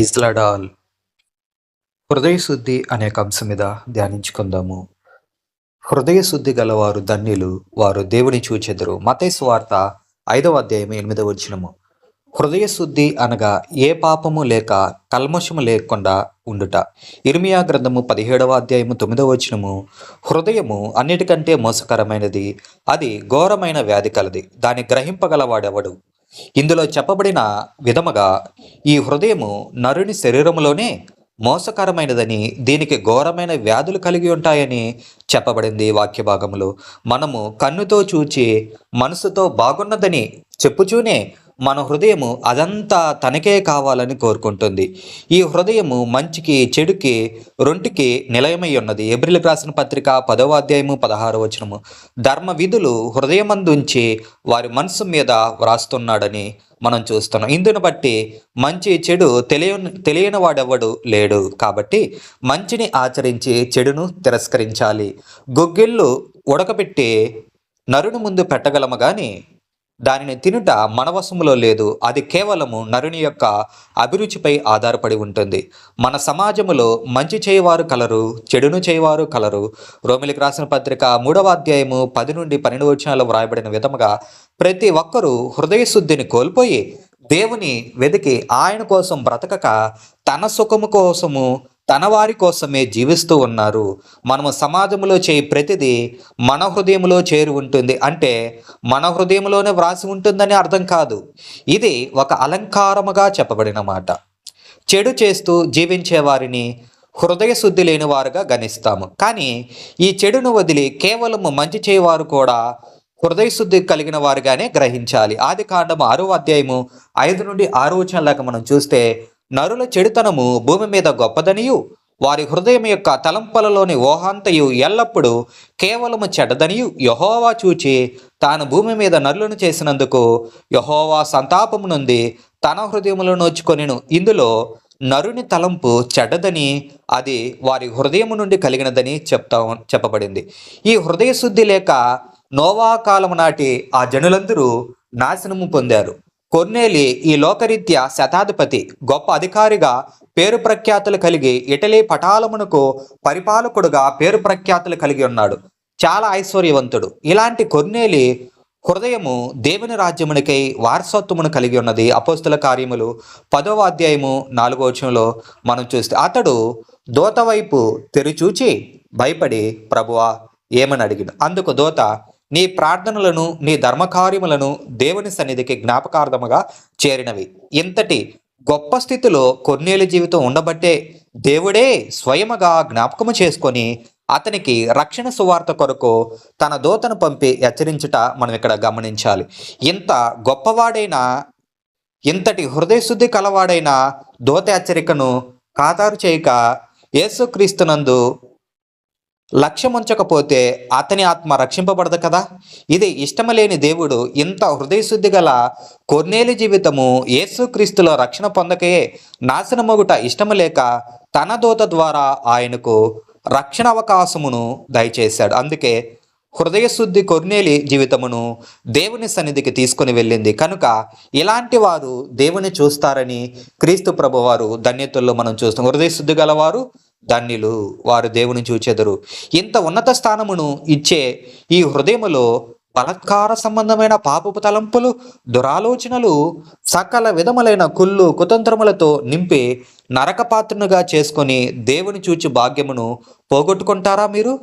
ఐజ్లాడాల్ హృదయ శుద్ధి అనే ఒక అంశం మీద ధ్యానించుకుందాము. హృదయ శుద్ధి గలవారు ధన్యులు వారు దేవుని చూచెదరు. మతేసు వార్త ఐదవ అధ్యాయం ఎనిమిదవ వచ్చినము హృదయ శుద్ధి అనగా ఏ పాపము లేక కల్మషము లేకుండా ఉండుట. ఇర్మియా గ్రంథము పదిహేడవ అధ్యాయము తొమ్మిదవ వచనము. హృదయము అన్నిటికంటే మోసకరమైనది. అది ఘోరమైన వ్యాధి కలది. దాన్ని గ్రహింపగలవాడెవడు? ఇందులో చెప్పబడిన విధముగా ఈ హృదయము నరుని శరీరములోనే మోసకరమైనదని దీనికి ఘోరమైన వ్యాధులు కలిగి ఉంటాయని చెప్పబడింది వాక్య భాగములు మనము కన్నుతో చూచి మనసుతో బాగున్నదని చెప్పుచూనే మన హృదయము అదంతా తనకే కావాలని కోరుకుంటుంది. ఈ హృదయము మంచికి చెడుకి రొంటికి నిలయమై ఉన్నది. ఎబ్రిల్ రాసిన పత్రిక పదవ అధ్యాయము పదహారు వచనము. ధర్మ విధులు హృదయమందుంచి వారి మనసు మీద వ్రాస్తున్నాడని మనం చూస్తున్నాం. ఇందును బట్టి మంచి చెడు తెలియని తెలియని వాడెవడు లేడు. కాబట్టి మంచిని ఆచరించి చెడును తిరస్కరించాలి. గొగ్గిళ్ళు ఉడకబెట్టి నరుని ముందు పెట్టగలము కానీ దానిని తినుట మనవశములో లేదు. అది కేవలము నరుని యొక్క అభిరుచిపై ఆధారపడి ఉంటుంది. మన సమాజములో మంచి చేయవారు కలరు చెడును చేయవారు కలరు. రోమిలికి రాసిన పత్రిక మూడవ అధ్యాయము పది నుండి పన్నెండు వచనాలు వ్రాయబడిన విధముగా ప్రతి ఒక్కరూ హృదయ శుద్ధిని కోల్పోయి దేవుని వెతికి ఆయన కోసం బ్రతకక తన సుఖము కోసము తన వారి కోసమే జీవిస్తూ ఉన్నారు. మనము సమాజంలో చేయి ప్రతిదీ మన హృదయంలో చేరి ఉంటుంది అంటే మన హృదయంలోనే వ్రాసి ఉంటుందని అర్థం కాదు. ఇది ఒక అలంకారముగా చెప్పబడిన మాట. చెడు చేస్తూ జీవించే వారిని హృదయ శుద్ధి లేని వారుగా గణిస్తాము. కానీ ఈ చెడును వదిలి కేవలం మంచి చేయవారు కూడా హృదయశుద్ధి కలిగిన వారుగానే గ్రహించాలి. ఆది కాండము ఆరో అధ్యాయము ఐదు నుండి ఆరో వచనంలాగా మనం చూస్తే నరుల చెడుతనము భూమి మీద గొప్పదనియు వారి హృదయం యొక్క తలంపలలోని ఓహాంతయు ఎల్లప్పుడూ కేవలము చెడ్డదనియు యహోవా చూచి తాను భూమి మీద నరులను చేసినందుకు యహోవా సంతాపము నుండి తన హృదయములో నోచుకొనిను. ఇందులో నరుని తలంపు చెడ్డదని అది వారి హృదయము నుండి కలిగినదని చెప్తా చెప్పబడింది. ఈ హృదయ శుద్ధి లేక నోవా కాలము నాటి ఆ జనులందరూ నాశనము పొందారు. కొన్నేలి ఈ లోకరీత్యా శతాధిపతి గొప్ప అధికారిగా పేరు ప్రఖ్యాతులు కలిగి ఇటలీ పటాలమునకు పరిపాలకుడుగా పేరు ప్రఖ్యాతులు కలిగి ఉన్నాడు. చాలా ఐశ్వర్యవంతుడు. ఇలాంటి కొన్నేలి హృదయము దేవుని రాజ్యమునికై వారసత్వమును కలిగి ఉన్నది. అపోస్తుల కార్యములు పదవ అధ్యాయము నాలుగో వచనంలో మనం చూస్తే అతడు దోత వైపు తెరిచూచి భయపడి ప్రభువా ఏమని అడిగిన? అందుకు దోత నీ ప్రార్థనలను నీ ధర్మకార్యములను దేవుని సన్నిధికి జ్ఞాపకార్థముగా చేరినవి. ఇంతటి గొప్ప స్థితిలో కొన్నేళ్ళ జీవితం ఉండబట్టే దేవుడే స్వయముగా జ్ఞాపకము చేసుకొని అతనికి రక్షణ సువార్త కొరకు తన దూతను పంపి హెచ్చరించుట మనం ఇక్కడ గమనించాలి. ఇంత గొప్పవాడైన ఇంతటి హృదయశుద్ధి కలవాడైన దూత హెచ్చరికను ఖాతారు చేయక యేసుక్రీస్తునందు లక్ష్యముంచకపోతే అతని ఆత్మ రక్షింపబడదు కదా? ఇది ఇష్టమలేని దేవుడు ఇంత హృదయశుద్ధి గల కొన్నేలి జీవితము యేసుక్రీస్తులో రక్షణ పొందకే నాశనమొగుట ఇష్టము లేక తన దూత ద్వారా ఆయనకు రక్షణ అవకాశమును దయచేశాడు. అందుకే హృదయశుద్ధి కొర్నేలి జీవితమును దేవుని సన్నిధికి తీసుకుని వెళ్ళింది. కనుక ఇలాంటి వారు దేవుని చూస్తారని క్రీస్తు ప్రభువారు ధన్యతల్లో మనం చూస్తాం. హృదయశుద్ధి గలవారు ధన్యులు వారు దేవుని చూచెదరు. ఇంత ఉన్నత స్థానమును ఇచ్చే ఈ హృదయములో బలత్కార సంబంధమైన పాపపు తలంపులు దురాలోచనలు సకల విధములైన కుళ్ళు కుతంత్రములతో నింపి నరకపాత్రనుగా చేసుకొని దేవుని చూచి భాగ్యమును పోగొట్టుకుంటారా మీరు?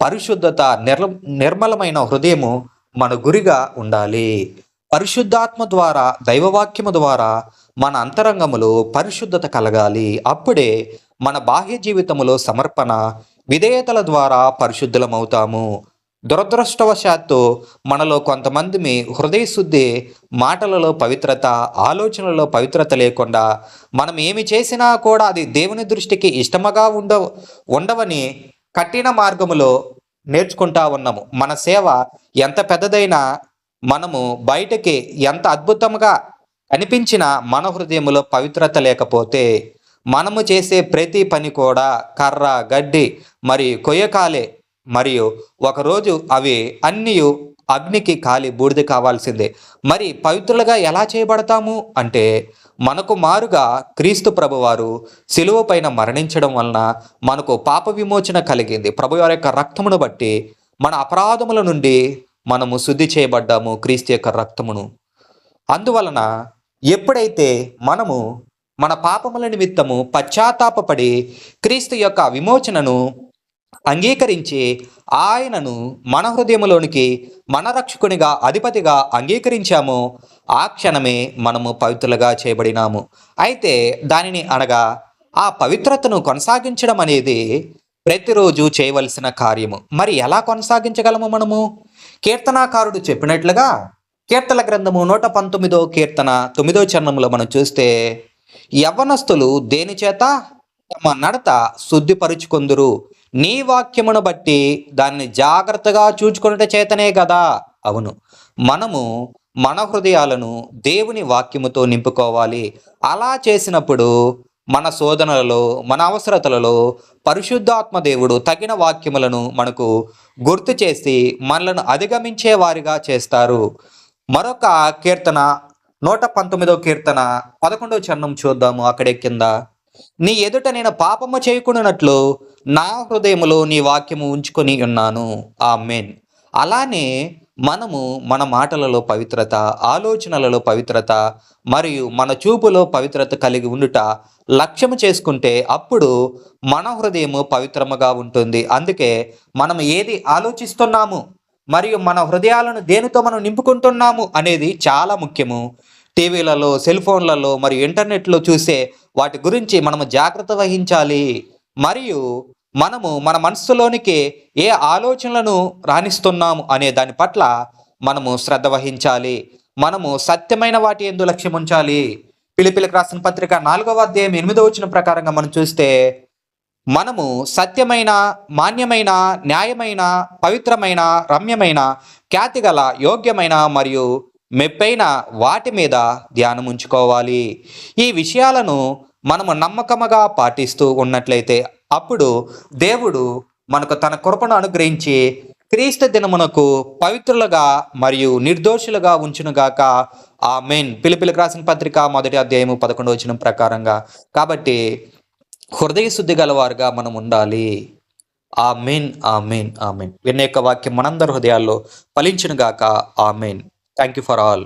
పరిశుద్ధత నిర్ నిర్మలమైన హృదయము మన గురిగా ఉండాలి. పరిశుద్ధాత్మ ద్వారా దైవవాక్యము ద్వారా మన అంతరంగములో పరిశుద్ధత కలగాలి. అప్పుడే మన బాహ్య జీవితములో సమర్పణ విధేయతల ద్వారా పరిశుద్ధులమవుతాము. దురదృష్టవశాత్తు మనలో కొంతమంది హృదయ శుద్ధి మాటలలో పవిత్రత ఆలోచనలలో పవిత్రత లేకుండా మనం ఏమి చేసినా కూడా అది దేవుని దృష్టికి ఇష్టముగా ఉండ ఉండవని కఠిన మార్గములో నేర్చుకుంటా ఉన్నాము. మన సేవ ఎంత పెద్దదైనా మనము బయటకి ఎంత అద్భుతంగా కనిపించినా మన హృదయంలో పవిత్రత లేకపోతే మనము చేసే ప్రతి పని కూడా కర్ర గడ్డి మరి కొయ్యకాలే. మరియు ఒకరోజు అవి అన్నీ అగ్నికి కాలి బూడిద కావాల్సిందే. మరి పవిత్రులుగా ఎలా చేయబడతాము? అంటే మనకు మారుగా క్రీస్తు ప్రభువారు సిలువ పైన మరణించడం వలన మనకు పాప విమోచన కలిగింది. ప్రభు వారి యొక్క రక్తమును బట్టి మన అపరాధముల నుండి మనము శుద్ధి చేయబడ్డాము క్రీస్తు యొక్క రక్తమును. అందువలన ఎప్పుడైతే మనము మన పాపముల నిమిత్తము పశ్చాత్తాపపడి క్రీస్తు యొక్క విమోచనను అంగీకరించి ఆయనను మన హృదయములోనికి మన రక్షకునిగా అధిపతిగా అంగీకరించాము. ఆ క్షణమే మనము పవిత్రులుగా చేయబడినాము. అయితే దానిని అనగా ఆ పవిత్రతను కొనసాగించడం అనేది ప్రతిరోజు చేయవలసిన కార్యము. మరి ఎలా కొనసాగించగలము మనము? కీర్తనాకారుడు చెప్పినట్లుగా కీర్తన గ్రంథము నూట పంతొమ్మిదో కీర్తన తొమ్మిదో చరణంలో మనం చూస్తే యవ్వనస్తులు దేనిచేత తమ నడత శుద్ధిపరుచుకొందురు. నీ వాక్యమును బట్టి దాన్ని జాగ్రత్తగా చూచుకునేట చేతనే కదా అవును. మనము మన హృదయాలను దేవుని వాక్యముతో నింపుకోవాలి. అలా చేసినప్పుడు మన శోధనలలో మన అవసరతలలో పరిశుద్ధాత్మ దేవుడు తగిన వాక్యములను మనకు గుర్తు చేసి మనలను అధిగమించే వారిగా చేస్తారు. మరొక కీర్తన నూట పంతొమ్మిదో కీర్తన పదకొండవ చరణం చూద్దాము అక్కడే కింద. నీ ఎదుట నేను పాపము చేయకుండానట్లు నా హృదయములో నీ వాక్యము ఉంచుకొని ఉన్నాను. ఆ మెయిన్ అలానే మనము మన మాటలలో పవిత్రత ఆలోచనలలో పవిత్రత మరియు మన చూపులో పవిత్రత కలిగి ఉండుట లక్ష్యము చేసుకుంటే అప్పుడు మన హృదయము పవిత్రముగా ఉంటుంది. అందుకే మనం ఏది ఆలోచిస్తున్నాము? మరియు మన హృదయాలను దేనితో మనం నింపుకుంటున్నాము అనేది చాలా ముఖ్యము. టీవీలలో సెల్ ఫోన్లలో మరియు ఇంటర్నెట్లో చూసే వాటి గురించి మనము జాగ్రత్త వహించాలి. మరియు మనము మన మనస్సులోనికి ఏ ఆలోచనలను రాణిస్తున్నాము అనే దాని పట్ల మనము శ్రద్ధ వహించాలి. మనము సత్యమైన వాటి ఎందు లక్ష్యం ఉంచాలి పిలిపిలికి రాసిన పత్రిక నాలుగవ అధ్యాయం ఎనిమిదో వచ్చిన ప్రకారంగా మనం చూస్తే మనము సత్యమైన మాన్యమైన న్యాయమైన పవిత్రమైన రమ్యమైన ఖ్యాతిగల యోగ్యమైన మరియు మెప్పైన వాటి మీద ధ్యానం ఉంచుకోవాలి ఈ విషయాలను మనము నమ్మకముగా పాటిస్తూ ఉన్నట్లయితే అప్పుడు దేవుడు మనకు తన కృపను అనుగ్రహించి క్రీస్తు దినమునకు పవిత్రులుగా మరియు నిర్దోషులుగా ఉంచునుగాక. ఆ మెయిన్ పిలిపిలికి రాసిన పత్రిక మొదటి అధ్యాయము పదకొండు వచ్చిన ప్రకారంగా. కాబట్టి హృదయ శుద్ధి గలవారుగా మనం ఉండాలి. ఆ మెయిన్ ఆ మెయిన్ ఆ మెయిన్ విన్న యొక్క వాక్యం మనందరి హృదయాల్లో ఫలించునుగాక. ఆ main thank you for all